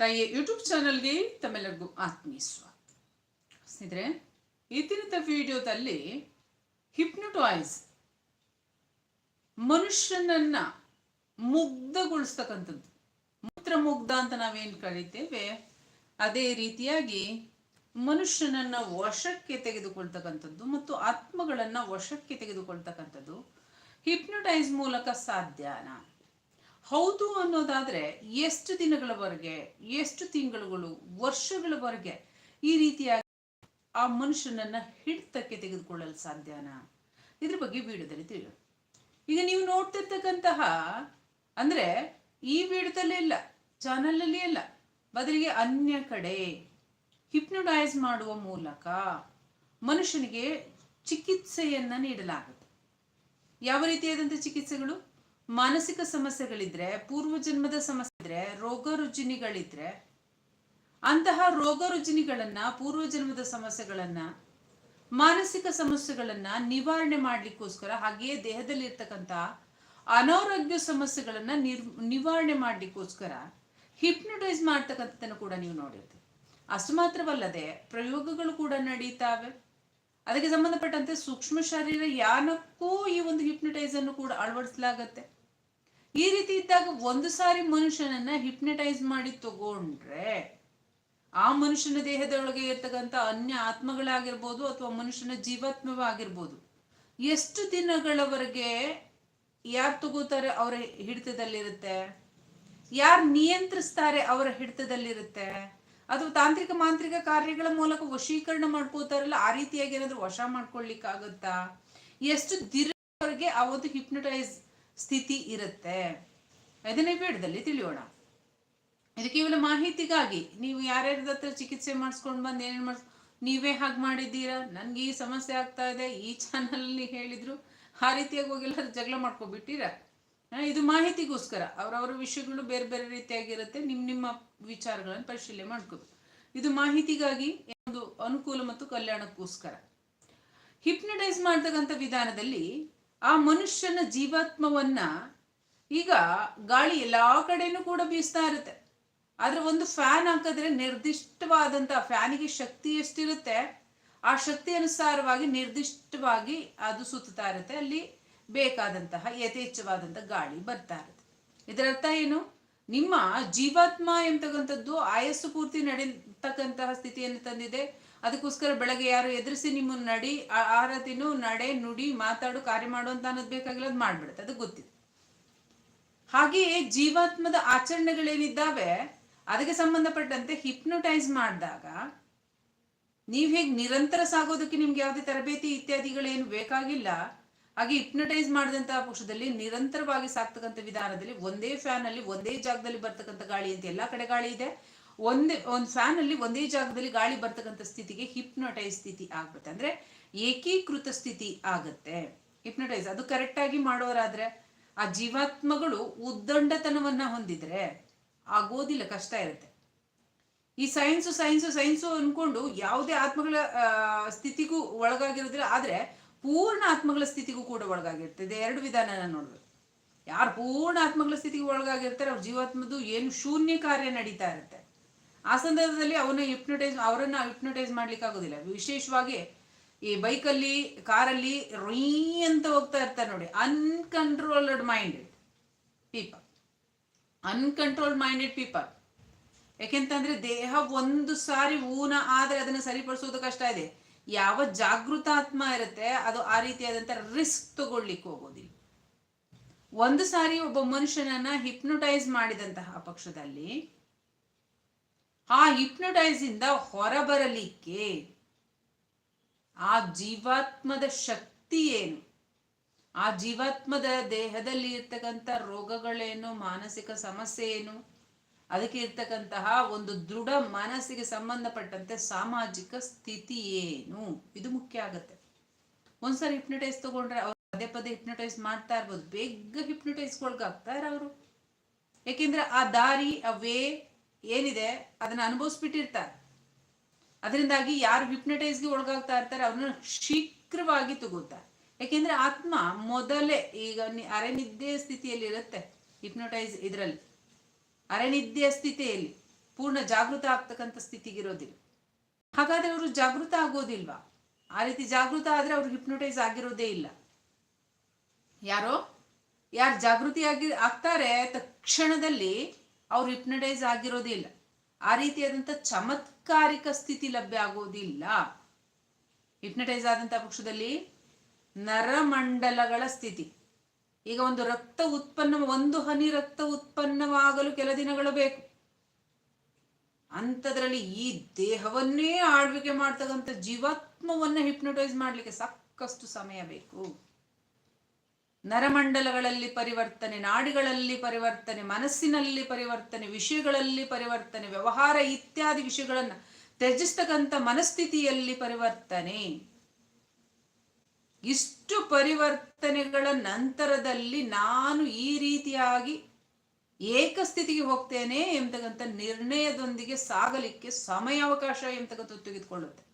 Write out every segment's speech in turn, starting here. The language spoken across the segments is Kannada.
ತಾಯಿಯ ಯೂಟ್ಯೂಬ್ ಚಾನಲ್ಗೆ ತಮ್ಮೆಲ್ಲರಿಗೂ ಆತ್ಮೀಯ ಸ್ವಾಗತ. ಸ್ನೇಹಿತರೆ ಇತ್ತಿನ ವಿಡಿಯೋದಲ್ಲಿ ಹಿಪ್ನೊಟಾಯ್ಸ್ ಮನುಷ್ಯನನ್ನ ಮುಗ್ಧಗೊಳಿಸ್ತಕ್ಕಂಥದ್ದು. ಮೂತ್ರ ಮುಗ್ಧ ಅಂತ ನಾವೇನು ಕರಿತೇವೆ? ಅದೇ ರೀತಿಯಾಗಿ ಮನುಷ್ಯನನ್ನ ವಶಕ್ಕೆ ತೆಗೆದುಕೊಳ್ತಕ್ಕಂಥದ್ದು ಮತ್ತು ಆತ್ಮಗಳನ್ನ ವಶಕ್ಕೆ ತೆಗೆದುಕೊಳ್ತಕ್ಕಂಥದ್ದು ಹಿಪ್ನೋಟೈಸ್ ಮೂಲಕ ಸಾಧ್ಯನಾ? ಹೌದು ಅನ್ನೋದಾದ್ರೆ ಎಷ್ಟು ದಿನಗಳವರೆಗೆ, ಎಷ್ಟು ತಿಂಗಳುಗಳು, ವರ್ಷಗಳವರೆಗೆ ಈ ರೀತಿಯಾಗಿ ಆ ಮನುಷ್ಯನನ್ನ ಹಿಡಿತಕ್ಕೆ ತೆಗೆದುಕೊಳ್ಳಲು ಸಾಧ್ಯನಾ? ಇದ್ರ ಬಗ್ಗೆ ವಿಡಿಯೋದಲ್ಲಿ ತಿಳಿಯೋಣ. ಈಗ ನೀವು ನೋಡ್ತಿರ್ತಕ್ಕಂತಹ, ಅಂದ್ರೆ ಈ ವಿಡಿಯೋದಲ್ಲೇ ಇಲ್ಲ, ಚಾನಲಲ್ಲಿ ಇಲ್ಲ, ಬದಲಿಗೆ ಅನ್ಯ ಕಡೆ ಹಿಪ್ನೊಡೈಸ್ ಮಾಡುವ ಮೂಲಕ ಮನುಷ್ಯನಿಗೆ ಚಿಕಿತ್ಸೆಯನ್ನ ನೀಡಲಾಗುತ್ತೆ. ಯಾವ ರೀತಿಯಾದಂಥ ಚಿಕಿತ್ಸೆಗಳು? ಮಾನಸಿಕ ಸಮಸ್ಯೆಗಳಿದ್ರೆ ಪೂರ್ವ ಜನ್ಮದ ಸಮಸ್ಯೆ ಇದ್ರೆ ರೋಗ ರುಜಿನಿಗಳಿದ್ರೆ ಅಂತಹ ರೋಗ ರುಜಿನಿಗಳನ್ನ ಪೂರ್ವ ಜನ್ಮದ ಸಮಸ್ಯೆಗಳನ್ನ, ಮಾನಸಿಕ ಸಮಸ್ಯೆಗಳನ್ನ ನಿವಾರಣೆ ಮಾಡ್ಲಿಕ್ಕೋಸ್ಕರ, ಹಾಗೆಯೇ ದೇಹದಲ್ಲಿ ಇರ್ತಕ್ಕಂಥ ಅನಾರೋಗ್ಯ ಸಮಸ್ಯೆಗಳನ್ನ ನಿರ್, ನಿವಾರಣೆ ಮಾಡ್ಲಿಕ್ಕೋಸ್ಕರ ಹಿಪ್ನೊಟೈಸ್ ಮಾಡ್ತಕ್ಕಂಥದ್ದನ್ನು ಕೂಡ ನೀವು ನೋಡಿರ್ತೀವಿ ಅಷ್ಟು ಮಾತ್ರವಲ್ಲದೆ ಪ್ರಯೋಗಗಳು ಕೂಡ ನಡೀತಾವೆ. ಅದಕ್ಕೆ ಸಂಬಂಧಪಟ್ಟಂತೆ ಸೂಕ್ಷ್ಮ ಶರೀರ ಯಾನಕ್ಕೂ ಈ ಒಂದು ಹಿಪ್ನಟೈಸ್ ಅನ್ನು ಕೂಡ ಅಳವಡಿಸಲಾಗತ್ತೆ. ಈ ರೀತಿ ಇದ್ದಾಗ ಒಂದು ಸಾರಿ ಮನುಷ್ಯನನ್ನ ಹಿಪ್ನಟೈಸ್ ಮಾಡಿ ತಗೊಂಡ್ರೆ ಆ ಮನುಷ್ಯನ ದೇಹದೊಳಗೆ ಇರ್ತಕ್ಕಂಥ ಅನ್ಯ ಆತ್ಮಗಳಾಗಿರ್ಬೋದು ಅಥವಾ ಮನುಷ್ಯನ ಜೀವಾತ್ಮವಾಗಿರ್ಬೋದು, ಎಷ್ಟು ದಿನಗಳವರೆಗೆ ಯಾರು ತಗೋತಾರೆ ಅವರ ಹಿಡಿತದಲ್ಲಿರುತ್ತೆ? ಯಾರು ನಿಯಂತ್ರಿಸ್ತಾರೆ ಅವರ ಹಿಡಿತದಲ್ಲಿರುತ್ತೆ? ಅಥವಾ ತಾಂತ್ರಿಕ ಮಾಂತ್ರಿಕ ಕಾರ್ಯಗಳ ಮೂಲಕ ವಶೀಕರಣ ಮಾಡ್ಕೋತಾರಲ್ಲ, ಆ ರೀತಿಯಾಗಿ ಏನಾದ್ರು ವಶ ಮಾಡ್ಕೊಳ್ಲಿಕ್ಕಾಗುತ್ತಾ? ಎಷ್ಟು ದಿನವರೆಗೆ ಆ ಒಂದು ಹಿಪ್ನಟೈಸ್ ಸ್ಥಿತಿ ಇರುತ್ತೆ. ಅದನ್ನೇ ಬೇಡದಲ್ಲಿ ತಿಳಿಯೋಣ. ಇದು ಕೇವಲ ಮಾಹಿತಿಗಾಗಿ. ನೀವು ಯಾರ್ಯಾರ ಹತ್ರ ಚಿಕಿತ್ಸೆ ಮಾಡಿಸ್ಕೊಂಡು ಬಂದು ಏನೇನು ಮಾಡಿಸ್, ನೀವೇ ಹಾಗೆ ಮಾಡಿದ್ದೀರಾ? ನನಗೆ ಈ ಸಮಸ್ಯೆ ಆಗ್ತಾ ಇದೆ. ಈ ಚಾನಲ್ನಲ್ಲಿ ಹೇಳಿದ್ರು. ಆ ರೀತಿಯಾಗಿ ಹೋಗಿಲ್ಲ ಜಗಳ ಮಾಡ್ಕೊಬಿಟ್ಟಿರ? ಇದು ಮಾಹಿತಿಗೋಸ್ಕರ. ಅವರವರ ವಿಷಯಗಳು ಬೇರೆ ಬೇರೆ ರೀತಿಯಾಗಿರುತ್ತೆ. ನಿಮ್ಮ ನಿಮ್ಮ ವಿಚಾರಗಳನ್ನು ಪರಿಶೀಲನೆ ಮಾಡ್ಕೋಬೇಕು. ಇದು ಮಾಹಿತಿಗಾಗಿ ಒಂದು ಅನುಕೂಲ ಮತ್ತು ಕಲ್ಯಾಣಕ್ಕೋಸ್ಕರ. ಹಿಪ್ನಟೈಸ್ ಮಾಡ್ತಕ್ಕಂಥ ವಿಧಾನದಲ್ಲಿ ಆ ಮನುಷ್ಯನ ಜೀವಾತ್ಮವನ್ನ ಈಗ ಗಾಳಿ ಎಲ್ಲ ಕಡೆನೂ ಕೂಡ ಬೀಸ್ತಾ ಇರುತ್ತೆ. ಆದ್ರೆ ಒಂದು ಫ್ಯಾನ್ ಹಾಕಿದ್ರೆ ನಿರ್ದಿಷ್ಟವಾದಂತ ಫ್ಯಾನಿಗೆ ಶಕ್ತಿ ಎಷ್ಟಿರುತ್ತೆ? ಆ ಶಕ್ತಿ ಅನುಸಾರವಾಗಿ ನಿರ್ದಿಷ್ಟವಾಗಿ ಅದು ಸುತ್ತಾ ಇರುತ್ತೆ. ಅಲ್ಲಿ ಬೇಕಾದಂತಹ ಯಥೇಚ್ಛವಾದಂತಹ ಗಾಳಿ ಬರ್ತಾ ಇರುತ್ತೆ. ಇದರರ್ಥ ಏನು? ನಿಮ್ಮ ಜೀವಾತ್ಮ ಎಂತಕ್ಕಂಥದ್ದು ಆಯಸ್ಸು ಪೂರ್ತಿ ನಡೆಯತಕ್ಕಂತಹ ಸ್ಥಿತಿಯನ್ನು ತಂದಿದೆ. ಅದಕ್ಕೋಸ್ಕರ ಬೆಳಗ್ಗೆ ಯಾರು ಎದುರಿಸಿ ನಿಮ್ಮನ್ನು ನಡಿ ಆರತಿನೂ ನಡೆ, ನುಡಿ, ಮಾತಾಡು, ಕಾರ್ಯ ಮಾಡು ಅಂತ ಅನ್ನೋದು ಬೇಕಾಗಿಲ್ಲ, ಅದು ಮಾಡ್ಬಿಡುತ್ತೆ, ಅದು ಗೊತ್ತಿದೆ. ಹಾಗೆಯೇ ಜೀವಾತ್ಮದ ಆಚರಣೆಗಳೇನಿದ್ದಾವೆ, ಅದಕ್ಕೆ ಸಂಬಂಧಪಟ್ಟಂತೆ ಹಿಪ್ನೋಟೈಸ್ ಮಾಡಿದಾಗ, ನೀವು ಹೇಗೆ ನಿರಂತರ ಸಾಗೋದಕ್ಕೆ ನಿಮ್ಗೆ ಯಾವುದೇ ತರಬೇತಿ ಇತ್ಯಾದಿಗಳೇನು ಬೇಕಾಗಿಲ್ಲ, ಹಾಗೆ ಹಿಪ್ನಟೈಸ್ ಮಾಡಿದಂತಹ ಪಕ್ಷದಲ್ಲಿ ನಿರಂತರವಾಗಿ ಸಾಕ್ತಕ್ಕಂಥ ವಿಧಾನದಲ್ಲಿ ಒಂದೇ ಫ್ಯಾನ್ ಅಲ್ಲಿ ಒಂದೇ ಜಾಗದಲ್ಲಿ ಬರ್ತಕ್ಕಂಥ ಗಾಳಿ ಅಂತ ಎಲ್ಲಾ ಕಡೆ ಗಾಳಿ ಇದೆ. ಒಂದೇ, ಒಂದು ಫ್ಯಾನಲ್ಲಿ ಒಂದೇ ಜಾಗದಲ್ಲಿ ಗಾಳಿ ಬರ್ತಕ್ಕಂಥ ಸ್ಥಿತಿಗೆ ಹಿಪ್ನೋಟೈಸ್ ಸ್ಥಿತಿ ಆಗುತ್ತೆ. ಅಂದ್ರೆ ಏಕೀಕೃತ ಸ್ಥಿತಿ ಆಗುತ್ತೆ. ಹಿಪ್ನೋಟೈಸ್ ಅದು ಕರೆಕ್ಟಾಗಿ ಮಾಡೋರಾದ್ರೆ ಆ ಜೀವಾತ್ಮಗಳು ಉದ್ದಂಡತನವನ್ನ ಹೊಂದಿದ್ರೆ ಆಗೋದಿಲ್ಲ, ಕಷ್ಟ ಇರುತ್ತೆ. ಈ ಸೈನ್ಸು ಸೈನ್ಸು ಸೈನ್ಸು ಅನ್ಕೊಂಡು ಯಾವುದೇ ಆತ್ಮಗಳ ಸ್ಥಿತಿಗೂ ಒಳಗಾಗಿರೋದಿಲ್ಲ, ಆದ್ರೆ ಪೂರ್ಣ ಆತ್ಮಗಳ ಸ್ಥಿತಿಗೂ ಕೂಡ ಒಳಗಾಗಿರುತ್ತೆ. ಇದೆ ಎರಡು ವಿಧಾನನ ನೋಡ್ಬೇಕು ಯಾರು ಪೂರ್ಣ ಆತ್ಮಗಳ ಸ್ಥಿತಿಗೆ ಒಳಗಾಗಿರ್ತಾರೆ, ಅವ್ರ ಜೀವಾತ್ಮದ್ದು ಏನು ಶೂನ್ಯ ಕಾರ್ಯ ನಡೀತಾ ಇರುತ್ತೆ. ಆ ಸಂದರ್ಭದಲ್ಲಿ ಅವನ್ನ ಹಿಪ್ನೋಟೈಸ್ ಅವರನ್ನ ಹಿಪ್ನೋಟೈಸ್ ಮಾಡ್ಲಿಕ್ಕೆ ಆಗೋದಿಲ್ಲ ವಿಶೇಷವಾಗಿ ಈ ಬೈಕಲ್ಲಿ, ಕಾರಲ್ಲಿ ರೀ ಅಂತ ಹೋಗ್ತಾ ಇರ್ತಾರೆ ನೋಡಿ. Uncontrolled minded people uncontrolled minded people ಯಾಕೆಂತಂದ್ರೆ ದೇಹ ಒಂದು ಸಾರಿ ಊನ ಆದರೆ ಅದನ್ನ ಸರಿಪಡಿಸೋದು ಕಷ್ಟ ಇದೆ. ಯಾವ ಜಾಗೃತ ಆತ್ಮ ಇರುತ್ತೆ, ಅದು ಆ ರೀತಿಯಾದಂತ ರಿಸ್ಕ್ ತಗೊಳ್ಲಿಕ್ಕೆ ಹೋಗೋದಿಲ್ಲ. ಒಂದು ಸಾರಿ ಒಬ್ಬ ಮನುಷ್ಯನನ್ನ ಹಿಪ್ನೋಟೈಸ್ ಮಾಡಿದಂತಹ ಪಕ್ಷದಲ್ಲಿ ಆ ಹಿಪ್ನೊಟೈಸ್ ಇಂದ ಹೊರಬರಲಿಕ್ಕೆ ಆ ಜೀವಾತ್ಮದ ಶಕ್ತಿ ಏನು? ಆ ಜೀವಾತ್ಮದ ದೇಹದಲ್ಲಿ ಇರ್ತಕ್ಕಂಥ ರೋಗಗಳೇನು? ಮಾನಸಿಕ ಸಮಸ್ಯೆ ಏನು? ಅದಕ್ಕೆ ಇರ್ತಕ್ಕಂತಹ ಒಂದು ದೃಢ ಮನಸ್ಸಿಗೆ ಸಂಬಂಧಪಟ್ಟಂತೆ ಸಾಮಾಜಿಕ ಸ್ಥಿತಿ ಏನು? ಇದು ಮುಖ್ಯ ಆಗತ್ತೆ. ಒಂದ್ಸರಿ ಹಿಪ್ನಟೈಸ್ ತಗೊಂಡ್ರೆ ಅವ್ರು ಪದೇ ಪದೇ ಹಿಪ್ನಟೈಸ್ ಮಾಡ್ತಾ ಇರ್ಬೋದು. ಬೇಗ ಹಿಪ್ನಟೈಸ್ ಇರೋರು. ಯಾಕೆಂದ್ರೆ ಆ ದಾರಿ ಆ ವೇ ಏನಿದೆ? ಅದನ್ನ ಅನುಭವಿಸ್ಬಿಟ್ಟಿರ್ತಾರೆ. ಅದರಿಂದಾಗಿ ಯಾರು ಹಿಪ್ನಟೈಸ್ಗೆ ಒಳಗಾಗ್ತಾ ಇರ್ತಾರೆ, ಅವ್ರನ್ನ ಶೀಘ್ರವಾಗಿ ತಗೋತಾರೆ ಯಾಕೆಂದ್ರೆ ಆತ್ಮ ಮೊದಲೇ ಈಗ ಅರೆನಿದ್ದೆ ಸ್ಥಿತಿಯಲ್ಲಿ ಇರುತ್ತೆ ಹಿಪ್ನೋಟೈಸ್ ಇದರಲ್ಲಿ. ಅರೆನಿದ್ದೆ ಸ್ಥಿತಿಯಲ್ಲಿ, ಪೂರ್ಣ ಜಾಗೃತ ಆಗ್ತಕ್ಕಂಥ ಸ್ಥಿತಿಗಿರೋದಿಲ್ಲ. ಹಾಗಾದ್ರೆ ಅವರು ಜಾಗೃತ ಆಗೋದಿಲ್ವಾ? ಆ ರೀತಿ ಜಾಗೃತ ಆದ್ರೆ ಅವ್ರು ಹಿಪ್ನೋಟೈಸ್ ಆಗಿರೋದೇ ಇಲ್ಲ. ಯಾರೋ? ಯಾರು ಜಾಗೃತಿಯಾಗಿ ಆಗ್ತಾರೆ, ತಕ್ಷಣದಲ್ಲಿ ಅವ್ರು ಹಿಪ್ನಡೈಸ್ ಆಗಿರೋದೇ ಇಲ್ಲ ಆ ರೀತಿಯಾದಂಥ ಚಮತ್ಕಾರಿಕ ಸ್ಥಿತಿ ಲಭ್ಯ ಆಗೋದಿಲ್ಲ. ಹಿಪ್ನಟೈಸ್ ಆದಂಥ ಪಕ್ಷದಲ್ಲಿ ನರಮಂಡಲಗಳ ಸ್ಥಿತಿ. ಈಗ ಒಂದು ರಕ್ತ ಉತ್ಪನ್ನ ಒಂದು ಹನಿ ರಕ್ತ ಉತ್ಪನ್ನವಾಗಲು ಕೆಲ ದಿನಗಳು ಬೇಕು. ಅಂಥದ್ರಲ್ಲಿ ಈ ದೇಹವನ್ನೇ ಆಳ್ವಿಕೆ ಮಾಡ್ತಕ್ಕಂಥ ಜೀವಾತ್ಮವನ್ನ ಹಿಪ್ನಟೈಸ್ ಮಾಡ್ಲಿಕ್ಕೆ ಸಾಕಷ್ಟು ಸಮಯ ಬೇಕು. ನರಮಂಡಲಗಳಲ್ಲಿ ಪರಿವರ್ತನೆ, ನಾಡಿಗಳಲ್ಲಿ ಪರಿವರ್ತನೆ, ಮನಸ್ಸಿನಲ್ಲಿ ಪರಿವರ್ತನೆ, ವಿಷಯಗಳಲ್ಲಿ ಪರಿವರ್ತನೆ, ವ್ಯವಹಾರ ಇತ್ಯಾದಿ ವಿಷಯಗಳನ್ನ ತ್ಯಜಿಸ್ತಕ್ಕಂಥ ಮನಸ್ಥಿತಿಯಲ್ಲಿ ಪರಿವರ್ತನೆ. ಇಷ್ಟು ಪರಿವರ್ತನೆಗಳ ನಂತರದಲ್ಲಿ ನಾನು ಈ ರೀತಿಯಾಗಿ ಏಕಸ್ಥಿತಿಗೆ ಹೋಗ್ತೇನೆ ಎಂಬತಕ್ಕಂಥ ನಿರ್ಣಯದೊಂದಿಗೆ ಸಾಗಲಿಕ್ಕೆ ಸಮಯಾವಕಾಶ ಎಂಬತಕ್ಕಂಥ ತೆಗೆದುಕೊಳ್ಳುತ್ತೆ.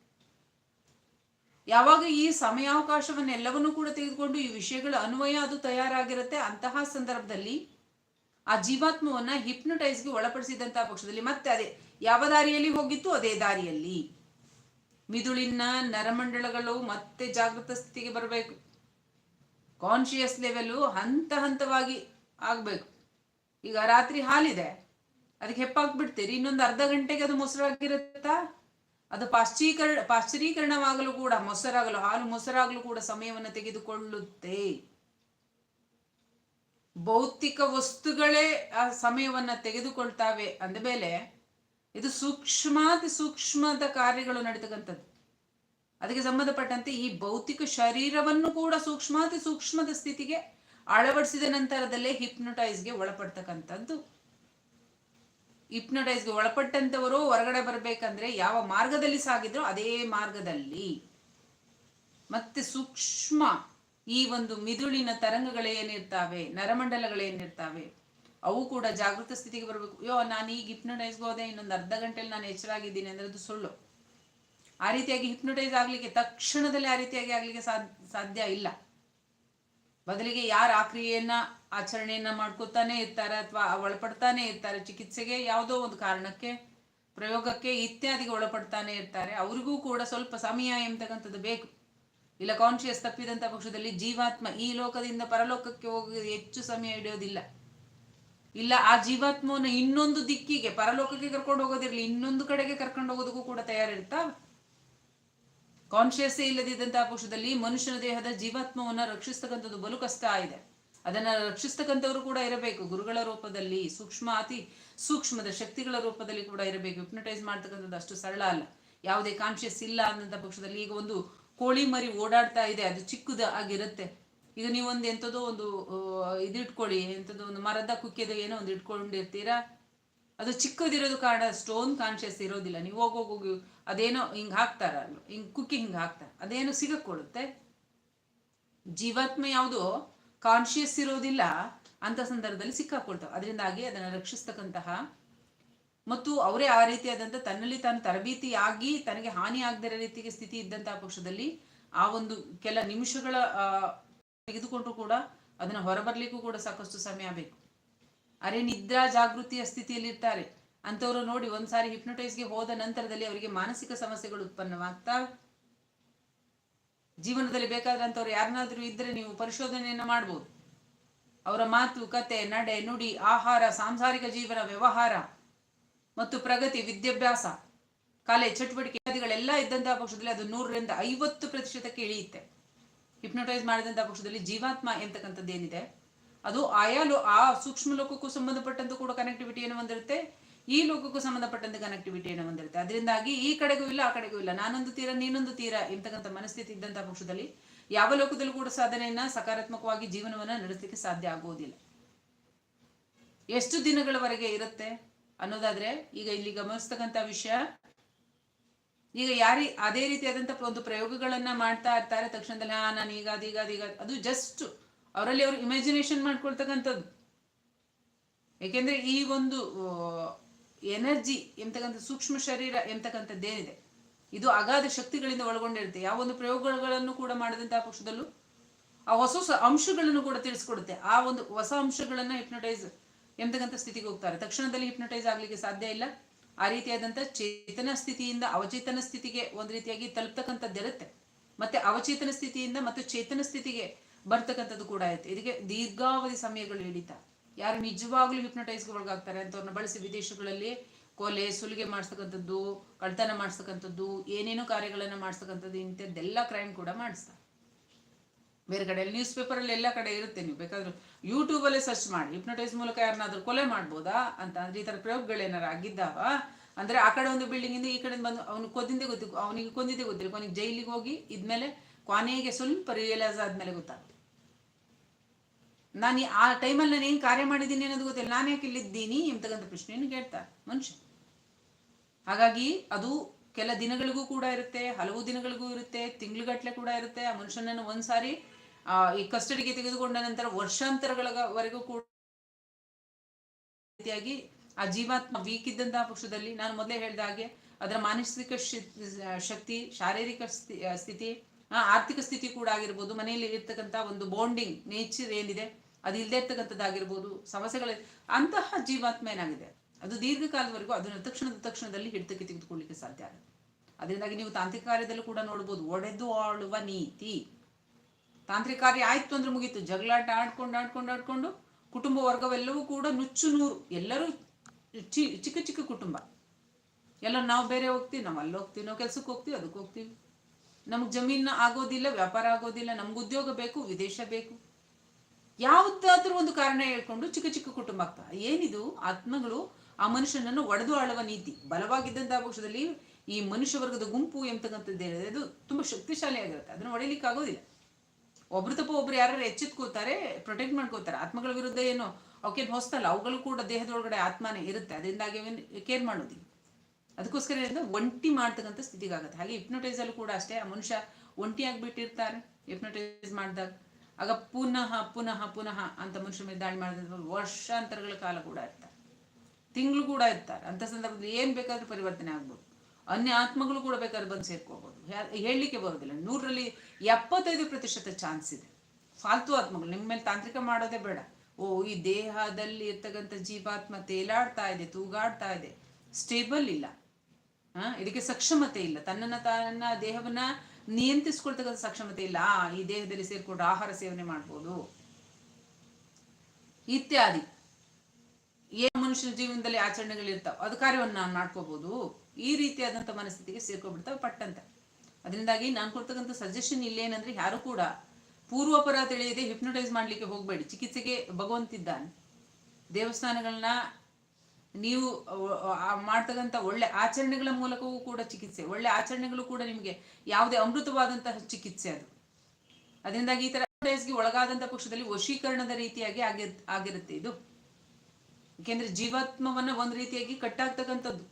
ಯಾವಾಗ ಈ ಸಮಯಾವಕಾಶವನ್ನೆಲ್ಲವನ್ನು ಕೂಡ ತೆಗೆದುಕೊಂಡು ಈ ವಿಷಯಗಳ ಅನ್ವಯ ಅದು ತಯಾರಾಗಿರುತ್ತೆ, ಅಂತಹ ಸಂದರ್ಭದಲ್ಲಿ ಆ ಜೀವಾತ್ಮವನ್ನ ಹಿಪ್ನಟೈಸ್ಗೆ ಒಳಪಡಿಸಿದಂತಹ ಪಕ್ಷದಲ್ಲಿ ಮತ್ತೆ ಅದೇ ಯಾವ ದಾರಿಯಲ್ಲಿ ಹೋಗಿತ್ತು? ಅದೇ ದಾರಿಯಲ್ಲಿ. ಮಿದುಳಿನ ನರಮಂಡಲಗಳು ಮತ್ತೆ ಜಾಗೃತ ಸ್ಥಿತಿಗೆ ಬರಬೇಕು. ಕಾನ್ಶಿಯಸ್ ಲೆವೆಲು ಹಂತ ಹಂತವಾಗಿ ಆಗಬೇಕು. ಈಗ ರಾತ್ರಿ ಹಾಲಿದೆ. ಅದಕ್ಕೆ ಹೆಪ್ಪಾಕ್ಬಿಡ್ತೀರಿ ಇನ್ನೊಂದು ಅರ್ಧ ಗಂಟೆಗೆ ಅದು ಮೊಸರಾಗಿರುತ್ತಾ? ಅದು ಪಾಶ್ಚೀಕರಣ ಪಾಶ್ಚರೀಕರಣವಾಗಲು ಕೂಡ, ಮೊಸರಾಗಲು, ಹಾಲು ಮೊಸರಾಗಲು ಕೂಡ ಸಮಯವನ್ನು ತೆಗೆದುಕೊಳ್ಳುತ್ತೆ. ಭೌತಿಕ ವಸ್ತುಗಳೇ ಆ ಸಮಯವನ್ನ ತೆಗೆದುಕೊಳ್ತಾವೆ ಅಂದ ಮೇಲೆ, ಇದು ಸೂಕ್ಷ್ಮಾತಿ ಸೂಕ್ಷ್ಮದ ಕಾರ್ಯಗಳು ನಡೀತಕ್ಕಂಥದ್ದು. ಅದಕ್ಕೆ ಸಂಬಂಧಪಟ್ಟಂತೆ ಈ ಭೌತಿಕ ಶರೀರವನ್ನು ಕೂಡ ಸೂಕ್ಷ್ಮಾತಿ ಸೂಕ್ಷ್ಮದ ಸ್ಥಿತಿಗೆ ಅಳವಡಿಸಿದ ನಂತರದಲ್ಲೇ ಹಿಪ್ನೊಟೈಸ್ಗೆ ಒಳಪಡ್ತಕ್ಕಂಥದ್ದು. ಹಿಪ್ನೋಟೈಸ್ಗೆ ಒಳಪಟ್ಟಂಥವರು ಹೊರಗಡೆ ಬರಬೇಕಂದ್ರೆ ಯಾವ ಮಾರ್ಗದಲ್ಲಿ ಸಾಗಿದ್ರು ಅದೇ ಮಾರ್ಗದಲ್ಲಿ. ಮತ್ತೆ ಸೂಕ್ಷ್ಮ ಈ ಒಂದು ಮಿದುಳಿನ ತರಂಗಗಳೇನಿರ್ತಾವೆ ನರಮಂಡಲಗಳೇನಿರ್ತಾವೆ ಅವು ಕೂಡ ಜಾಗೃತ ಸ್ಥಿತಿಗೆ ಬರಬೇಕು. ಯೋ ನಾನು ಈಗ ಹಿಪ್ನೊಟೈಸ್ಗೆ ಹೋದೆ, ಇನ್ನೊಂದು ಅರ್ಧ ಗಂಟೆಯಲ್ಲಿ ನಾನು ಎಚ್ಚರಾಗಿದ್ದೀನಿ ಅಂದ್ರೆ ಅದು ಸುಳ್ಳು. ಆ ರೀತಿಯಾಗಿ ಹಿಪ್ನೊಟೈಸ್ ಆಗಲಿಕ್ಕೆ ತಕ್ಷಣದಲ್ಲಿ ಆ ರೀತಿಯಾಗಿ ಆಗ್ಲಿಕ್ಕೆ ಸಾಧ್ಯ ಇಲ್ಲ. ಬದಲಿಗೆ ಯಾರು ಆ ಕ್ರಿಯೆಯನ್ನ, ಆಚರಣೆಯನ್ನ ಮಾಡ್ಕೋತಾನೆ ಇರ್ತಾರೆ ಅಥವಾ ಒಳಪಡ್ತಾನೆ ಇರ್ತಾರೆ, ಚಿಕಿತ್ಸೆಗೆ ಯಾವುದೋ ಒಂದು ಕಾರಣಕ್ಕೆ, ಪ್ರಯೋಗಕ್ಕೆ ಇತ್ಯಾದಿಗೆ ಒಳಪಡ್ತಾನೆ ಇರ್ತಾರೆ, ಅವ್ರಿಗೂ ಕೂಡ ಸ್ವಲ್ಪ ಸಮಯ ಎಂಬತಕ್ಕಂಥದ್ದು ಬೇಕು. ಇಲ್ಲ ಕಾನ್ಶಿಯಸ್ ತಪ್ಪಿದಂಥ ಪಕ್ಷದಲ್ಲಿ ಜೀವಾತ್ಮ ಈ ಲೋಕದಿಂದ ಪರಲೋಕಕ್ಕೆ ಹೋಗಿ ಹೆಚ್ಚು ಸಮಯ ಹಿಡಿಯೋದಿಲ್ಲ. ಇಲ್ಲ, ಆ ಜೀವಾತ್ಮವನ್ನು ಇನ್ನೊಂದು ದಿಕ್ಕಿಗೆ, ಪರಲೋಕಕ್ಕೆ ಕರ್ಕೊಂಡು ಹೋಗೋದಿರ್ಲಿ, ಇನ್ನೊಂದು ಕಡೆಗೆ ಕರ್ಕೊಂಡು ಹೋಗೋದಕ್ಕೂ ಕೂಡ ತಯಾರಿರ್ತಾವ ಕಾನ್ಶಿಯಸ್ ಇಲ್ಲದಿದ್ದಂತಹ ಕೋಶದಲ್ಲಿ ಮನುಷ್ಯನ ದೇಹದ ಜೀವಾತ್ಮವನ್ನ ರಕ್ಷಿಸ್ತಕ್ಕಂಥದ್ದು ಬಲು ಕಷ್ಟ ಇದೆ. ಅದನ್ನ ರಕ್ಷಿಸ್ತಕ್ಕಂಥವ್ರು ಕೂಡ ಇರಬೇಕು. ಗುರುಗಳ ರೂಪದಲ್ಲಿ ಸೂಕ್ಷ್ಮ ಅತಿ ಸೂಕ್ಷ್ಮದ ಶಕ್ತಿಗಳ ರೂಪದಲ್ಲಿ ಕೂಡ ಇರಬೇಕು. ಹಿಪ್ನಟೈಸ್ ಮಾಡ್ತಕ್ಕಂಥದ್ದು ಅಷ್ಟು ಸರಳ ಅಲ್ಲ. ಯಾವುದೇ ಕಾನ್ಶಿಯಸ್ ಇಲ್ಲ ಅನ್ನಂತ ಪಕ್ಷದಲ್ಲಿ ಈಗ ಒಂದು ಕೋಳಿ ಮರಿ ಓಡಾಡ್ತಾ ಇದೆ. ಅದು ಚಿಕ್ಕದ ಆಗಿರುತ್ತೆ. ಈಗ ನೀವೊಂದು ಎಂಥದೋ ಒಂದು ಇದಿಟ್ಕೊಳ್ಳಿ ಎಂಥದೋ ಒಂದು ಮರದ ಕುಕ್ಕಿದ ಏನೋ ಒಂದು ಇಟ್ಕೊಂಡಿರ್ತೀರಾ? ಅದು ಚಿಕ್ಕದಿರೋದು ಕಾರಣ, ಸ್ಟೋನ್ ಕಾನ್ಶಿಯಸ್ ಇರೋದಿಲ್ಲ. ನೀವು ಹೋಗೋಗಿ ಅದೇನೋ ಹಿಂಗೆ ಹಾಕ್ತಾರ, ಹಿಂಗೆ ಕುಕ್ಕಿ ಹಿಂಗೆ ಹಾಕ್ತಾರೆ, ಅದೇನೋ ಸಿಗಕ್ಕೊಡುತ್ತೆ ಜೀವಾತ್ಮ ಯಾವುದು ಕಾನ್ಶಿಯಸ್ ಇರೋದಿಲ್ಲ ಅಂತ ಸಂದರ್ಭದಲ್ಲಿ ಸಿಕ್ಕಾಕೊಳ್ತಾವೆ. ಅದರಿಂದಾಗಿ ಅದನ್ನು ರಕ್ಷಿಸ್ತಕ್ಕಂತಹ ಮತ್ತು ಅವರೇ ಆ ರೀತಿಯಾದಂಥ ತನ್ನಲ್ಲಿ ತಾನು ತರಬೇತಿಯಾಗಿ ತನಗೆ ಹಾನಿ ಆಗದಿರೋ ರೀತಿಗೆ ಸ್ಥಿತಿ ಇದ್ದಂತಹ ಪಕ್ಷದಲ್ಲಿ ಆ ಒಂದು ಕೆಲ ನಿಮಿಷಗಳ ತೆಗೆದುಕೊಂಡ್ರು ಕೂಡ ಅದನ್ನ ಹೊರಬರ್ಲಿಕ್ಕೂ ಕೂಡ ಸಾಕಷ್ಟು ಸಮಯ ಬೇಕು. ಅರೆ ನಿದ್ರಾ ಜಾಗೃತಿಯ ಸ್ಥಿತಿಯಲ್ಲಿರ್ತಾರೆ. ಅಂತವರು ನೋಡಿ ಒಂದ್ಸಾರಿ ಹಿಪ್ನೋಟೈಸ್ಗೆ ಹೋದ ನಂತರದಲ್ಲಿ ಅವರಿಗೆ ಮಾನಸಿಕ ಸಮಸ್ಯೆಗಳು ಉತ್ಪನ್ನವಾಗ್ತಾ ಜೀವನದಲ್ಲಿ ಬೇಕಾದಂಥವ್ರು ಯಾರನ್ನಾದ್ರೂ ಇದ್ರೆ ನೀವು ಪರಿಶೋಧನೆಯನ್ನ ಮಾಡ್ಬೋದು. ಅವರ ಮಾತು, ಕತೆ, ನಡೆ, ನುಡಿ, ಆಹಾರ, ಸಾಂಸಾರಿಕ ಜೀವನ, ವ್ಯವಹಾರ ಮತ್ತು ಪ್ರಗತಿ, ವಿದ್ಯಾಭ್ಯಾಸ, ಕಾಲೇ, ಚಟುವಟಿಕೆ ಇತ್ಯಾದಿಗಳೆಲ್ಲ ಇದ್ದಂತಹ ಪಕ್ಷದಲ್ಲಿ ಅದು ನೂರರಿಂದ ಐವತ್ತು ಪ್ರತಿಶತಕ್ಕೆ ಇಳಿಯುತ್ತೆ. ಹಿಪ್ನೋಟೈಸ್ ಮಾಡಿದಂತಹ ಪಕ್ಷದಲ್ಲಿ ಜೀವಾತ್ಮ ಎಂತಕ್ಕಂಥದ್ದು ಏನಿದೆ ಅದು ಆಯಾ ಲೋ ಆ ಸೂಕ್ಷ್ಮ ಲೋಕಕ್ಕೂ ಸಂಬಂಧಪಟ್ಟಂತೂ ಕೂಡ ಕನೆಕ್ಟಿವಿಟಿಯನ್ನು ಹೊಂದಿರುತ್ತೆ. ಈ ಲೋಕಕ್ಕೂ ಸಂಬಂಧಪಟ್ಟಂತೆ ಕನೆಕ್ಟಿವಿಟಿಯನ್ನು ಹೊಂದಿರುತ್ತೆ ಅದರಿಂದಾಗಿ ಈ ಕಡೆಗೂ ಇಲ್ಲ, ಆ ಕಡೆಗೂ ಇಲ್ಲ. ನಾನೊಂದು ತೀರ, ನೀನೊಂದು ತೀರ ಎಂತಕ್ಕಂಥ ಮನಸ್ಥಿತಿ ಇದ್ದಂತಹ ಪಕ್ಷದಲ್ಲಿ ಯಾವ ಲೋಕದಲ್ಲೂ ಕೂಡ ಸಾಧನೆಯನ್ನ ಸಕಾರಾತ್ಮಕವಾಗಿ ಜೀವನವನ್ನ ನಡೆಸಲಿಕ್ಕೆ ಸಾಧ್ಯ ಆಗುವುದಿಲ್ಲ. ಎಷ್ಟು ದಿನಗಳವರೆಗೆ ಇರುತ್ತೆ ಅನ್ನೋದಾದ್ರೆ ಈಗ ಇಲ್ಲಿ ಗಮನಿಸ್ತಕ್ಕಂಥ ವಿಷಯ, ಈಗ ಯಾರಿ, ಅದೇ ರೀತಿಯಾದಂಥ ಒಂದು ಪ್ರಯೋಗಗಳನ್ನ ಮಾಡ್ತಾ ಇರ್ತಾರೆ. ತಕ್ಷಣದಲ್ಲಿ, ಹಾ, ನಾನು ಈಗ ಅದೀಗ ಅದೀಗ ಅದು ಜಸ್ಟ್ ಅವರಲ್ಲಿ ಅವರು ಇಮ್ಯಾಜಿನೇಷನ್ ಮಾಡ್ಕೊಳ್ತಕ್ಕಂಥದ್ದು. ಏಕೆಂದ್ರೆ ಈ ಒಂದು ಎನರ್ಜಿ ಎಂತಕ್ಕಂಥ ಸೂಕ್ಷ್ಮ ಶರೀರ ಎಂತಕ್ಕಂಥದ್ದೇನಿದೆ ಇದು ಅಗಾಧ ಶಕ್ತಿಗಳಿಂದ ಒಳಗೊಂಡಿರುತ್ತೆ. ಯಾವ ಒಂದು ಪ್ರಯೋಗಗಳನ್ನು ಕೂಡ ಮಾಡಿದಂತಹ ಪಕ್ಷದಲ್ಲೂ ಆ ಹೊಸ ಹೊಸ ಅಂಶಗಳನ್ನು ಕೂಡ ತಿಳಿಸ್ಕೊಡುತ್ತೆ. ಆ ಒಂದು ಹೊಸ ಅಂಶಗಳನ್ನ ಹಿಪ್ನಟೈಸ್ ಎಂತಕ್ಕಂಥ ಸ್ಥಿತಿಗೆ ಹೋಗ್ತಾರೆ. ತಕ್ಷಣದಲ್ಲಿ ಹಿಪ್ನಟೈಸ್ ಆಗ್ಲಿಕ್ಕೆ ಸಾಧ್ಯ ಇಲ್ಲ. ಆ ರೀತಿಯಾದಂಥ ಚೇತನ ಸ್ಥಿತಿಯಿಂದ ಅವಚೇತನ ಸ್ಥಿತಿಗೆ ಒಂದು ರೀತಿಯಾಗಿ ತಲುಪ್ತಕ್ಕಂಥದ್ದಿರುತ್ತೆ ಮತ್ತೆ ಅವಚೇತನ ಸ್ಥಿತಿಯಿಂದ ಮತ್ತು ಚೇತನ ಸ್ಥಿತಿಗೆ ಬರ್ತಕ್ಕಂಥದ್ದು ಕೂಡ ಇರುತ್ತೆ. ಇದಕ್ಕೆ ದೀರ್ಘಾವಧಿ ಸಮಯಗಳು ಹಿಡಿತ. ಯಾರು ನಿಜವಾಗ್ಲೂ ಹಿಪ್ನಟೈಸ್ಗೆ ಒಳಗಾಗ್ತಾರೆ ಅಂತವ್ರನ್ನ ಬಳಸಿ ವಿದೇಶಗಳಲ್ಲಿ ಕೊಲೆ, ಸುಲಿಗೆ ಮಾಡಿಸ್ತಕ್ಕಂಥದ್ದು ಕಳ್ತನ ಮಾಡಿಸ್ತಕ್ಕಂಥದ್ದು ಏನೇನೋ ಕಾರ್ಯಗಳನ್ನು ಮಾಡಿಸ್ತಕ್ಕಂಥದ್ದು ಇಂಥದ್ದೆಲ್ಲ ಕ್ರೈಮ್ ಕೂಡ ಮಾಡಿಸ್ತಾರೆ. ಬೇರೆ ಕಡೆ ನ್ಯೂಸ್ ಪೇಪರಲ್ಲಿ ಎಲ್ಲ ಕಡೆ ಇರುತ್ತೆ ನೀವು. ಬೇಕಾದ್ರೆ ಯೂಟ್ಯೂಬಲ್ಲೇ ಸರ್ಚ್ ಮಾಡಿ. ಹಿಪ್ನಟೈಸ್ ಮೂಲಕ ಯಾರನ್ನಾದ್ರೂ ಕೊಲೆ ಮಾಡ್ಬೋದಾ ಅಂತ, ಅಂದ್ರೆ ಈ ಥರ ಪ್ರಯೋಗಗಳೇನಾರು ಆಗಿದ್ದಾವ? ಅಂದ್ರೆ ಆ ಕಡೆ ಒಂದು ಬಿಲ್ಡಿಂಗ್ ಇಂದ ಈ ಕಡೆ ಬಂದು ಅವನು ಕೊಂದಿದ್ದೇ ಗೊತ್ತಿ, ಅವನಿಗೆ ಕೊಂದಿದ್ದೇ ಗೊತ್ತಿಲ್ಲ. ಕೊನೆಗೆ ಜೈಲಿಗೆ ಹೋಗಿ ಇದ್ಮೇಲೆ ಕೊನೆಗೆ ಸ್ವಲ್ಪ ರಿಯಲೈಸ್ ಆದ್ಮೇಲೆ ಗೊತ್ತಾಗುತ್ತೆ. ನಾನು ಆ ಟೈಮಲ್ಲಿ ನಾನು ಏನು ಕಾರ್ಯ ಮಾಡಿದ್ದೀನಿ ಅನ್ನೋದು ಗೊತ್ತಿಲ್ಲ. ನಾನು ಯಾಕೆ ಇಲ್ಲಿದ್ದೀನಿ ಎಂತಕ್ಕಂಥ ಪ್ರಶ್ನೆಯನ್ನು ಕೇಳ್ತಾರೆ ಮನುಷ್ಯ. ಹಾಗಾಗಿ ಅದು ಕೆಲ ದಿನಗಳಿಗೂ ಕೂಡ ಇರುತ್ತೆ, ಹಲವು ದಿನಗಳಿಗೂ ಇರುತ್ತೆ ತಿಂಗಳುಗಟ್ಟಲೆ ಕೂಡ ಇರುತ್ತೆ. ಆ ಮನುಷ್ಯನನ್ನು ಒಂದ್ಸಾರಿ, ಆ, ಈ ಕಸ್ಟಡಿಗೆ ತೆಗೆದುಕೊಂಡ ನಂತರ ವರ್ಷಾಂತರಗಳವರೆಗೂ ಕೂಡ ರೀತಿಯಾಗಿ ಆ ಜೀವಾತ್ಮ ವೀಕ್ ಇದ್ದಂತಹ ಪಕ್ಷದಲ್ಲಿ ನಾನು ಮೊದಲೇ ಹೇಳಿದ ಹಾಗೆ ಅದರ ಮಾನಸಿಕ ಶಕ್ತಿ, ಶಾರೀರಿಕ ಸ್ಥಿತಿ ಆರ್ಥಿಕ ಸ್ಥಿತಿ ಕೂಡ ಆಗಿರ್ಬೋದು. ಮನೆಯಲ್ಲಿ ಇರ್ತಕ್ಕಂಥ ಒಂದು ಬಾಂಡಿಂಗ್ ನೇಚರ್ ಏನಿದೆ ಅದು ಇಲ್ಲದೆ ಇರ್ತಕ್ಕಂಥದ್ದಾಗಿರ್ಬೋದು, ಸಮಸ್ಯೆಗಳ ಅಂತಹ ಜೀವಾತ್ಮ ಏನಾಗಿದೆ? ಅದು ದೀರ್ಘಕಾಲದವರೆಗೂ ಅದನ್ನು ತಕ್ಷಣದ ತಕ್ಷಣದಲ್ಲಿ ಹಿಡಿತಕ್ಕೆ ತೆಗೆದುಕೊಳ್ಳಿಕ್ಕೆ ಸಾಧ್ಯ ಆಗುತ್ತೆ ಅದರಿಂದಾಗಿ ನೀವು ತಾಂತ್ರಿಕ ಕಾರ್ಯದಲ್ಲೂ ಕೂಡ ನೋಡ್ಬೋದು, ಒಡೆದು ಆಳುವ ನೀತಿ. ತಾಂತ್ರಿಕ ಕಾರ್ಯ ಆಯ್ತು ಅಂದ್ರೆ ಮುಗೀತು. ಜಗಳಾಟ ಆಡ್ಕೊಂಡು ಆಡ್ಕೊಂಡು ಆಡ್ಕೊಂಡು ಕುಟುಂಬ ವರ್ಗವೆಲ್ಲವೂ ಕೂಡ ನುಚ್ಚು ನೂರು. ಎಲ್ಲರೂ ಚಿ ಚಿಕ್ಕ ಚಿಕ್ಕ ಕುಟುಂಬ. ಎಲ್ಲ ನಾವು ಬೇರೆ ಹೋಗ್ತೀವಿ, ನಾವು ಅಲ್ಲಿ ಹೋಗ್ತೀವಿ, ನಾವು ಕೆಲ್ಸಕ್ಕೆ ಹೋಗ್ತೀವಿ, ಅದಕ್ಕೆ ಹೋಗ್ತೀವಿ. ನಮ್ಗೆ ಜಮೀನು ಆಗೋದಿಲ್ಲ, ವ್ಯಾಪಾರ ಆಗೋದಿಲ್ಲ, ನಮ್ಗೆ ಉದ್ಯೋಗ ಬೇಕು, ವಿದೇಶ ಬೇಕು. ಯಾವುದಾದ್ರೂ ಒಂದು ಕಾರಣ ಹೇಳ್ಕೊಂಡು ಚಿಕ್ಕ ಚಿಕ್ಕ ಕುಟುಂಬ ಆಗ್ತಾ ಏನಿದು? ಆತ್ಮಗಳು ಆ ಮನುಷ್ಯನನ್ನು ಒಡೆದು ಆಳುವ ನೀತಿ. ಬಲವಾಗಿದ್ದಂತಹ ಪಕ್ಷದಲ್ಲಿ ಈ ಮನುಷ್ಯ ವರ್ಗದ ಗುಂಪು ಎಂತಕ್ಕಂಥದ್ದು ಅದು ತುಂಬಾ ಶಕ್ತಿಶಾಲಿ ಆಗಿರುತ್ತೆ ಅದನ್ನು ಹೊಡಿಲಿಕ್ಕೆ ಆಗೋದಿಲ್ಲ. ಒಬ್ರು ತಪ್ಪ ಒಬ್ರು ಯಾರು ಎಚ್ಚೆತ್ಕೋತಾರೆ ಪ್ರೊಟೆಕ್ಟ್ ಮಾಡ್ಕೋತಾರೆ. ಆತ್ಮಗಳ ವಿರುದ್ಧ ಏನು ಅವಕ್ಕೇನು ಹೊಸ್ತಲ್ಲ. ಅವುಗಳು ಕೂಡ ದೇಹದೊಳಗಡೆ ಆತ್ಮನೇ ಇರುತ್ತೆ. ಅದರಿಂದಾಗಿ ಕೇರ್ ಮಾಡೋದಿಲ್ಲ. ಅದಕ್ಕೋಸ್ಕರ ಒಂಟಿ ಮಾಡ್ತಕ್ಕಂಥ ಸ್ಥಿತಿಗಾಗುತ್ತೆ ಹಾಗೆ ಹಿಪ್ನೋಟೈಸಲ್ಲೂ ಕೂಡ ಅಷ್ಟೇ. ಆ ಮನುಷ್ಯ ಒಂಟಿಯಾಗಿ ಬಿಟ್ಟಿರ್ತಾರೆ ಹಿಪ್ನೋಟೈಸ್ ಮಾಡಿದಾಗ. ಆಗ ಪುನಃ ಪುನಃ ಪುನಃ ಅಂತ ಮನುಷ್ಯ ಮೇಲೆ ದಾಳಿ ಮಾಡಿದ್ರೆ ವರ್ಷಾಂತರಗಳ ಕಾಲ ಕೂಡ ಇರ್ತಾರೆ. ತಿಂಗಳು ಕೂಡ ಇರ್ತಾರೆ. ಅಂತ ಸಂದರ್ಭದಲ್ಲಿ ಏನು ಬೇಕಾದ್ರೂ ಪರಿವರ್ತನೆ ಆಗ್ಬೋದು. ಅನ್ಯ ಆತ್ಮಗಳು ಕೂಡ ಬೇಕಾದ್ರೆ ಬಂದು ಸೇರ್ಕೋಬಹುದು ಹೇಳಲಿಕ್ಕೆ ಬರೋದಿಲ್ಲ ನೂರರಲ್ಲಿ ಎಪ್ಪತ್ತೈದು ಪ್ರತಿಶತ ಚಾನ್ಸ್ ಇದೆ. ಫಾಲ್ತು ಆತ್ಮಗಳು. ನಿಮ್ಮ ಮೇಲೆ ತಾಂತ್ರಿಕ ಮಾಡೋದೇ ಬೇಡ. ಓ, ಈ ದೇಹದಲ್ಲಿ ಇರ್ತಕ್ಕಂಥ ಜೀವಾತ್ಮ ತೇಲಾಡ್ತಾ ಇದೆ, ತೂಗಾಡ್ತಾ ಇದೆ. ಸ್ಟೇಬಲ್ ಇಲ್ಲ. ಇದಕ್ಕೆ ಸಕ್ಷಮತೆ ಇಲ್ಲ. ತನ್ನನ್ನ ತನ್ನ ದೇಹವನ್ನ ನಿಯಂತ್ರಿಸ್ಕೊಳ್ತಕ್ಕಂಥ ಸಕ್ಷಮತೆ ಇಲ್ಲ. ಈ ದೇಹದಲ್ಲಿ ಸೇರ್ಕೊಂಡು ಆಹಾರ ಸೇವನೆ ಮಾಡ್ಬೋದು. ಇತ್ಯಾದಿ. ಏನು ಮನುಷ್ಯನ ಜೀವನದಲ್ಲಿ ಆಚರಣೆಗಳಿರ್ತಾವ, ಅದು ಕಾರ್ಯವನ್ನು ನಾನು ಮಾಡ್ಕೋಬಹುದು ಈ ರೀತಿಯಾದಂಥ ಮನಸ್ಥಿತಿಗೆ ಸೇರ್ಕೊಬಿಡ್ತಾವೆ ಪಟ್ಟಂತ. ಅದರಿಂದಾಗಿ ನಾನು ಕೊಡ್ತಕ್ಕಂಥ ಸಜೆಷನ್ ಇಲ್ಲೇನಂದ್ರೆ ಯಾರು ಕೂಡ ಪೂರ್ವಪರ ತಿಳಿಯದೆ ಹಿಪ್ನೊಟೈಸ್ ಮಾಡ್ಲಿಕ್ಕೆ ಹೋಗಬೇಡಿ. ಚಿಕಿತ್ಸೆಗೆ ಭಗವಂತಿದ್ದಾನೆ ದೇವಸ್ಥಾನಗಳನ್ನ ನೀವು ಮಾಡ್ತಕ್ಕಂಥ ಒಳ್ಳೆ ಆಚರಣೆಗಳ ಮೂಲಕವೂ ಕೂಡ ಚಿಕಿತ್ಸೆ, ಒಳ್ಳೆ ಆಚರಣೆಗಳು ಕೂಡ ನಿಮಗೆ ಯಾವುದೇ ಅಮೃತವಾದಂತಹ ಚಿಕಿತ್ಸೆ ಅದು. ಅದರಿಂದಾಗಿ ಈ ತರ ಒಳಗಾದಂತಹ ಪಕ್ಷದಲ್ಲಿ ವಶೀಕರಣದ ರೀತಿಯಾಗಿ ಆಗಿರ್, ಆಗಿರುತ್ತೆ ಇದು. ಯಾಕೆಂದ್ರೆ ಜೀವಾತ್ಮವನ್ನ ಒಂದು ರೀತಿಯಾಗಿ ಕಟ್ಟಾಗ್ತಕ್ಕಂಥದ್ದು.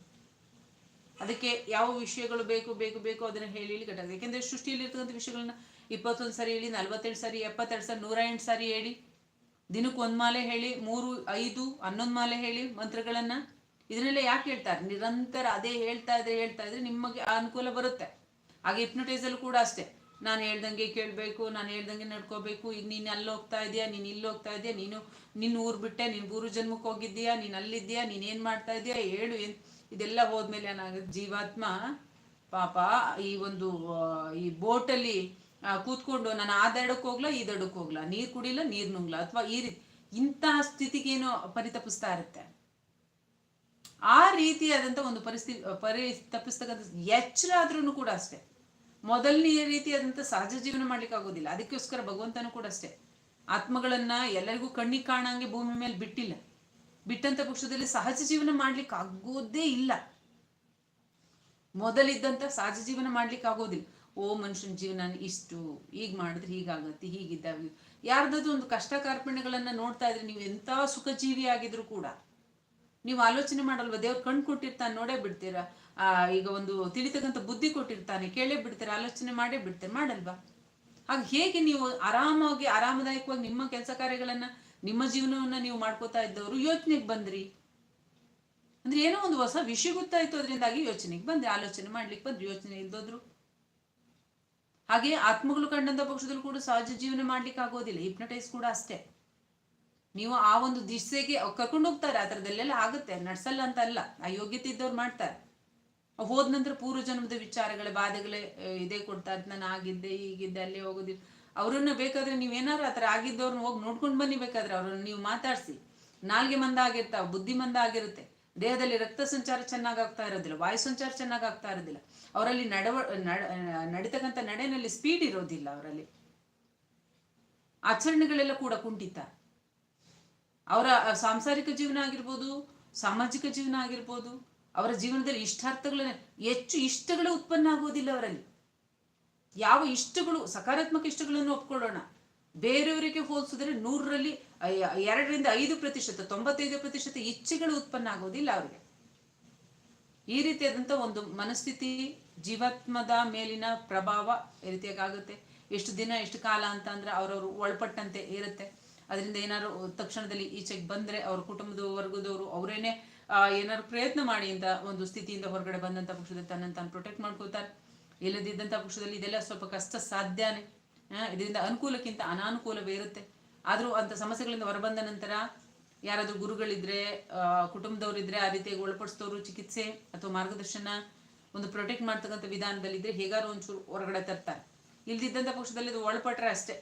ಅದಕ್ಕೆ ಯಾವ ವಿಷಯಗಳು ಬೇಕು ಬೇಕು ಬೇಕು ಅದನ್ನ ಹೇಳಿ ಹೇಳಿ ಕಟ್ಟಾಗ ಯಾಕೆಂದ್ರೆ ಸೃಷ್ಟಿಯಲ್ಲಿ ಇರ್ತಕ್ಕಂಥ ವಿಷಯಗಳನ್ನ ಇಪ್ಪತ್ತೊಂದು ಸಾರಿ ಹೇಳಿ ನಲ್ವತ್ತೆರಡು ಸಾರಿ, ಎಪ್ಪತ್ತೆರಡು ಸಾರಿ ನೂರ ಎಂಟು ಸಾರಿ ಹೇಳಿ ದಿನಕ್ಕೆ ಒಂದು ಮಾಲೆ ಹೇಳಿ, ಮೂರು, ಐದು, ಹನ್ನೊಂದು ಮಾಲೆ ಹೇಳಿ ಮಂತ್ರಗಳನ್ನು. ಇದನ್ನೆಲ್ಲ ಯಾಕೆ ಹೇಳ್ತಾರೆ? ನಿರಂತರ ಅದೇ ಹೇಳ್ತಾ ಇದ್ರೆ ಹೇಳ್ತಾ ಇದ್ರೆ ನಿಮಗೆ ಅನುಕೂಲ ಬರುತ್ತೆ. ಹಾಗೆ ಹಿಪ್ನೋಟೈಸಲ್ಲಿ ಕೂಡ ಅಷ್ಟೇ. ನಾನು ಹೇಳ್ದಂಗೆ ಕೇಳಬೇಕು, ನಾನು ಹೇಳ್ದಂಗೆ ನಡ್ಕೋಬೇಕು ಈಗ ನೀನು ಅಲ್ಲಿ ಹೋಗ್ತಾ ಇದೆಯಾ, ನೀನು ಇಲ್ಲಿ ಹೋಗ್ತಾ ಇದೆಯಾ, ನೀನು ನಿನ್ನ ಊರು ಬಿಟ್ಟೆ, ನೀನು ಗುರು ಜನ್ಮಕ್ಕೆ ಹೋಗಿದ್ದೀಯಾ, ನೀನು ಅಲ್ಲಿದ್ದೀಯಾ, ನೀನು ಏನು ಮಾಡ್ತಾ ಇದೆಯಾ, ಹೇಳು ಏನು. ಇದೆಲ್ಲ ಹೋದ್ಮೇಲೆ ಏನಾಗುತ್ತೆ? ಜೀವಾತ್ಮ ಪಾಪ ಈ ಒಂದು ಈ ಬೋಟಲ್ಲಿ ಕೂತ್ಕೊಂಡು ನಾನು ಆ ದಡಕ್ಕೆ ಹೋಗ್ಲಾ ಈ ದಡಕ್ಕೆ ಹೋಗ್ಲಾ. ನೀರು ಕುಡಿಲ್ಲ ನೀರು ನುಂಗ್ಲ. ಅಥವಾ ಈ ರೀತಿ ಇಂತಹ ಸ್ಥಿತಿಗೇನು ಪರಿತಪಿಸ್ತಾ ಇರುತ್ತೆ? ಆ ರೀತಿಯಾದಂಥ ಒಂದು ಪರಿಸ್ಥಿತಿ ಪರಿ ತಪ್ಪಿಸ್ತಕ್ಕಂಥ ಎಚ್ಚರ ಕೂಡ ಅಷ್ಟೇ. ಮೊದಲನೆಯ ರೀತಿಯಾದಂಥ ಸಹಜ ಜೀವನ ಮಾಡ್ಲಿಕ್ಕೆ ಆಗೋದಿಲ್ಲ. ಅದಕ್ಕೋಸ್ಕರ ಭಗವಂತನೂ ಕೂಡ ಅಷ್ಟೇ. ಆತ್ಮಗಳನ್ನ ಎಲ್ಲರಿಗೂ ಕಣ್ಣಿಗೆ ಕಾಣಂಗೆ ಭೂಮಿ ಮೇಲೆ ಬಿಟ್ಟಿಲ್ಲ. ಬಿಟ್ಟಂತ ಪಕ್ಷದಲ್ಲಿ ಸಹಜ ಜೀವನ ಮಾಡ್ಲಿಕ್ಕೆ ಆಗೋದೇ ಇಲ್ಲ. ಮೊದಲಿದ್ದಂತ ಸಹಜ ಜೀವನ ಮಾಡ್ಲಿಕ್ಕೆ ಆಗೋದಿಲ್ಲ. ಓ ಮನುಷ್ಯನ ಜೀವನ ಇಷ್ಟು ಈಗ ಮಾಡಿದ್ರೆ ಹೀಗಾಗತ್ತೆ, ಹೀಗಿದ್ದಾವೆ. ಯಾರ್ದಾದ್ರು ಒಂದು ಕಷ್ಟ ಕಾರ್ಪಣ್ಯಗಳನ್ನ ನೋಡ್ತಾ ಇದ್ರೆ ನೀವು ಎಂತ ಸುಖಜೀವಿ ಆಗಿದ್ರು ಕೂಡ, ನೀವು ಆಲೋಚನೆ ಮಾಡಲ್ವಾ? ದೇವ್ರ ಕಣ್ ಕೊಟ್ಟಿರ್ತಾನೆ, ನೋಡೇ ಬಿಡ್ತೀರಾ. ಆ, ಈಗ ಒಂದು ತಿಳಿತಕ್ಕಂಥ ಬುದ್ಧಿ ಕೊಟ್ಟಿರ್ತಾನೆ, ಕೇಳೇ ಬಿಡ್ತೀರಾ, ಆಲೋಚನೆ ಮಾಡೇ ಬಿಡ್ತೀರಾ, ಮಾಡಲ್ವಾ? ಹಾಗೆ ಹೇಗೆ ನೀವು ಆರಾಮಾಗಿ, ಆರಾಮದಾಯಕವಾಗಿ ನಿಮ್ಮ ಕೆಲಸ ಕಾರ್ಯಗಳನ್ನ, ನಿಮ್ಮ ಜೀವನವನ್ನ ನೀವು ಮಾಡ್ಕೋತಾ ಇದ್ದವರು ಯೋಚನೆಗೆ ಬಂದ್ರಿ? ಅಂದ್ರೆ ಏನೋ ಒಂದು ಹೊಸ ವಿಷಯ ಗೊತ್ತಾಯ್ತು ಅದರಿಂದಾಗಿ ಯೋಚನೆಗೆ ಬಂದ್ರಿ, ಆಲೋಚನೆ ಮಾಡ್ಲಿಕ್ಕೆ ಬಂದ್ರಿ, ಯೋಚನೆ ಇಲ್ದೋದ್ರು. ಹಾಗೆ ಆತ್ಮಗಳು ಕಂಡಂತ ಪಕ್ಷದಲ್ಲೂ ಕೂಡ ಸಹಜ ಜೀವನ ಮಾಡ್ಲಿಕ್ಕೆ ಆಗೋದಿಲ್ಲ. ಹಿಪ್ನಟೈಸ್ ಕೂಡ ಅಷ್ಟೇ. ನೀವು ಆ ಒಂದು ದಿಶೆಗೆ ಕರ್ಕೊಂಡು ಹೋಗ್ತಾರೆ, ಆ ಥರದಲ್ಲೆಲ್ಲ ಆಗುತ್ತೆ. ನಡ್ಸಲ್ಲ ಅಂತ ಅಲ್ಲ. ಆ ಯೋಗ್ಯತೆ ಇದ್ದವ್ರು ಮಾಡ್ತಾರೆ. ಹೋದ ನಂತರ ಪೂರ್ವ ಜನ್ಮದ ವಿಚಾರಗಳ ಬಾಧೆಗಳೇ ಇದೇ ಕೊಡ್ತಾ ಇದ್ ನಾನು ಆಗಿದ್ದೆ, ಹೀಗಿದ್ದೆ, ಅಲ್ಲಿ ಹೋಗೋದಿಲ್ಲ. ಅವರನ್ನ ಬೇಕಾದ್ರೆ ನೀವೇನಾರು ಆ ಥರ ಆಗಿದ್ದವ್ರನ್ನ ಹೋಗಿ ನೋಡ್ಕೊಂಡು ಬನ್ನಿ ಬೇಕಾದ್ರೆ, ಅವ್ರನ್ನ ನೀವು ಮಾತಾಡಿಸಿ. ನಾಲ್ಗೆ ಮಂದ ಆಗಿರ್ತಾವ, ಬುದ್ಧಿ ಮಂದ ಆಗಿರುತ್ತೆ. ದೇಹದಲ್ಲಿ ರಕ್ತ ಸಂಚಾರ ಚೆನ್ನಾಗಿ ಆಗ್ತಾ ಇರೋದಿಲ್ಲ, ವಾಯು ಸಂಚಾರ ಚೆನ್ನಾಗಿ ಆಗ್ತಾ ಇರೋದಿಲ್ಲ. ಅವರಲ್ಲಿ ನಡವ, ನಡ, ನಡೀತಕ್ಕಂಥ ನಡೆನಲ್ಲಿ ಸ್ಪೀಡ್ ಇರೋದಿಲ್ಲ ಅವರಲ್ಲಿ. ಆಚರಣೆಗಳೆಲ್ಲ ಕೂಡ ಕುಂಠಿತ. ಅವರ ಸಾಂಸಾರಿಕ ಜೀವನ ಆಗಿರ್ಬೋದು, ಸಾಮಾಜಿಕ ಜೀವನ ಆಗಿರ್ಬೋದು, ಅವರ ಜೀವನದಲ್ಲಿ ಇಷ್ಟಾರ್ಥಗಳನ್ನ, ಹೆಚ್ಚು ಇಷ್ಟಗಳು ಉತ್ಪನ್ನ ಆಗೋದಿಲ್ಲ ಅವರಲ್ಲಿ. ಯಾವ ಇಷ್ಟಗಳು, ಸಕಾರಾತ್ಮಕ ಇಷ್ಟಗಳನ್ನು ಒಪ್ಕೊಳ್ಳೋಣ. ಬೇರೆಯವರಿಗೆ ಹೋಲಿಸಿದ್ರೆ ನೂರರಲ್ಲಿ ಎರಡರಿಂದ ಐದು ಪ್ರತಿಶತ, ತೊಂಬತ್ತೈದು ಪ್ರತಿಶತ ಇಚ್ಛೆಗಳು ಉತ್ಪನ್ನ ಆಗೋದಿಲ್ಲ ಅವರಿಗೆ. ಈ ರೀತಿಯಾದಂಥ ಒಂದು ಮನಸ್ಥಿತಿ ಜೀವಾತ್ಮದ ಮೇಲಿನ ಪ್ರಭಾವ ಈ ರೀತಿಯಾಗಿ ಆಗುತ್ತೆ ಎಷ್ಟು ದಿನ, ಎಷ್ಟು ಕಾಲ ಅಂತ ಅಂದ್ರೆ ಅವರವರು ಒಳಪಟ್ಟಂತೆ ಇರುತ್ತೆ. ಅದರಿಂದ ಏನಾದ್ರು ತಕ್ಷಣದಲ್ಲಿ ಈಚೆಗೆ ಬಂದ್ರೆ ಅವ್ರ ಕುಟುಂಬದ ವರ್ಗದವರು ಅವರೇನೆ ಏನಾದ್ರು ಪ್ರಯತ್ನ ಮಾಡಿ ಅಂತ ಒಂದು ಸ್ಥಿತಿಯಿಂದ ಹೊರಗಡೆ ಬಂದಂತ ಪಕ್ಷದಲ್ಲಿ ತನ್ನ ತಾನು ಪ್ರೊಟೆಕ್ಟ್ ಮಾಡ್ಕೋತಾರೆ. ಇಲ್ಲದಿದ್ದಂಥ ಪಕ್ಷದಲ್ಲಿ ಇದೆಲ್ಲ ಸ್ವಲ್ಪ ಕಷ್ಟ ಸಾಧ್ಯನೇ. ಇದರಿಂದ ಅನುಕೂಲಕ್ಕಿಂತ ಅನಾನುಕೂಲವೇ ಇರುತ್ತೆ. ಆದರೂ ಅಂಥ ಸಮಸ್ಯೆಗಳಿಂದ ಹೊರಬಂದ ನಂತರ ಯಾರಾದರೂ ಗುರುಗಳಿದ್ರೆ ಕುಟುಂಬದವರಿದ್ರೆ ಆ ರೀತಿಯಾಗಿ ಒಳಪಡಿಸಿದವರು ಚಿಕಿತ್ಸೆ ಅಥವಾ ಮಾರ್ಗದರ್ಶನ ಒಂದು ಪ್ರೊಟೆಕ್ಟ್ ಮಾಡ್ತಕ್ಕಂಥ ವಿಧಾನದಲ್ಲಿದ್ದರೆ ಹೇಗಾರು ಒಂಚೂರು ಹೊರಗಡೆ ತರ್ತಾರೆ. ಇಲ್ದಿದ್ದಂಥ ಪಕ್ಷದಲ್ಲಿ ಇದು ಒಳಪಟ್ರೆ ಅಷ್ಟೇ.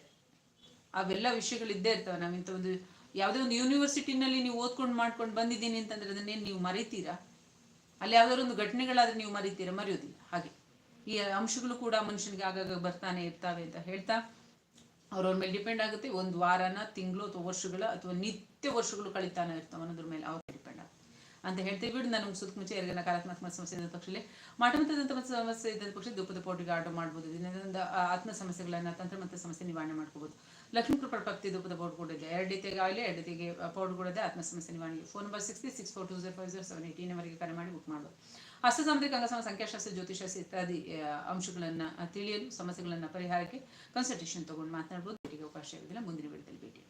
ಅವೆಲ್ಲ ವಿಷಯಗಳು ಇದ್ದೇ ಇರ್ತವೆ ನಾವಿಂಥ ಒಂದು ಯಾವುದೇ ಒಂದು ಯೂನಿವರ್ಸಿಟಿನಲ್ಲಿ ನೀವು ಓದ್ಕೊಂಡು ಮಾಡ್ಕೊಂಡು ಬಂದಿದ್ದೀನಿ ಅಂತಂದ್ರೆ ಅದನ್ನೇನು ನೀವು ಮರಿತೀರಾ? ಅಲ್ಲಿ ಯಾವ್ದಾದ್ರು ಒಂದು ಘಟನೆಗಳಾದ್ರೆ ನೀವು ಮರಿತೀರಾ? ಮರೆಯೋದಿಲ್ಲ. ಹಾಗೆ. ಈ ಅಂಶಗಳು ಕೂಡ ಮನುಷ್ಯನಿಗೆ ಆಗಾಗ ಬರ್ತಾನೆ ಇರ್ತಾವೆ ಅಂತ ಹೇಳ್ತಾ ಅವ್ರವ್ರ ಮೇಲೆ ಡಿಪೆಂಡ್ ಆಗುತ್ತೆ. ಒಂದು ವಾರನ, ತಿಂಗಳು ಅಥವಾ ವರ್ಷಗಳ ಅಥವಾ ನಿತ್ಯ ವರ್ಷಗಳು ಕಳಿತಾನೆ ಇರ್ತಾವೆ ಅನ್ನೋದ್ರ ಮೇಲೆ ಅವ್ರ ಡಿಪೆಂಡ್ ಆಗುತ್ತೆ. ಅಂತ ಹೇಳ್ತೀವಿ. ಬಿಡು, ನಾನು ಸುತ್ತ ಮುಂಚೆ ಯಾರಿಗೆ ನಕಾರಾತ್ಮಕ ಸಮಸ್ಯೆ ಇದ್ದ ಪಕ್ಷದಲ್ಲಿ ಮಾಟಮಂತದಂತ ಸಮಸ್ಯೆ ಇದ್ದ ಪಕ್ಷ ದುಪ್ಪದ ಪೋಟಿಗೆ ಆರ್ಡರ್ ಮಾಡ್ಬೋದು. ಇದರಿಂದ ಆತ್ಮ ಸಮಸ್ಯೆಗಳನ್ನ ತಂತ್ರ ಮತ್ತು ಸಮಸ್ಯೆ ನಿವಾರಣೆ ಮಾಡ್ಕೋಬಹುದು ಲಕ್ಷ್ಮೀ ಕೃಪಾ ಭಕ್ತಿ ದುಪ್ಪದ ಪೌಡರ್ ಕೊಡಿದೆ ಎರಡು ರೀತಿಯಾಗಿ ಆಗಲಿ, ಎರಡು ರೀತಿಗೆ ಪೌಡರ್ ಕೂಡ ಆತ್ಮ ಸಮಸ್ಯೆ ನಿವಾರಣೆ phone number six six four two zero five zero seven eighteen ಅವರಿಗೆ ಕರೆ ಮಾಡಿ ಬುಕ್ ಮಾಡ್ಬೋದು. ಹಸ್ತ ಸಮ ಸಂಖ್ಯಾಶಾಸ್ತ್ರ ಜ್ಯೋತಿಷಾಸ್ತ್ರ ಇತ್ಯಾದಿ ಅಂಶಗಳನ್ನು ತಿಳಿಯಲು, ಸಮಸ್ಯೆಗಳನ್ನ ಪರಿಹಾರಕ್ಕೆ ಕನ್ಸಲ್ಟೇಷನ್ ತಗೊಂಡು ಮಾತನಾಡಬಹುದು ಭೇಟಿಗೆ ಅವಕಾಶ ಇರೋದಿಲ್ಲ ಮುಂದಿನ ವಿಡಿಯೋದಲ್ಲಿ ಭೇಟಿ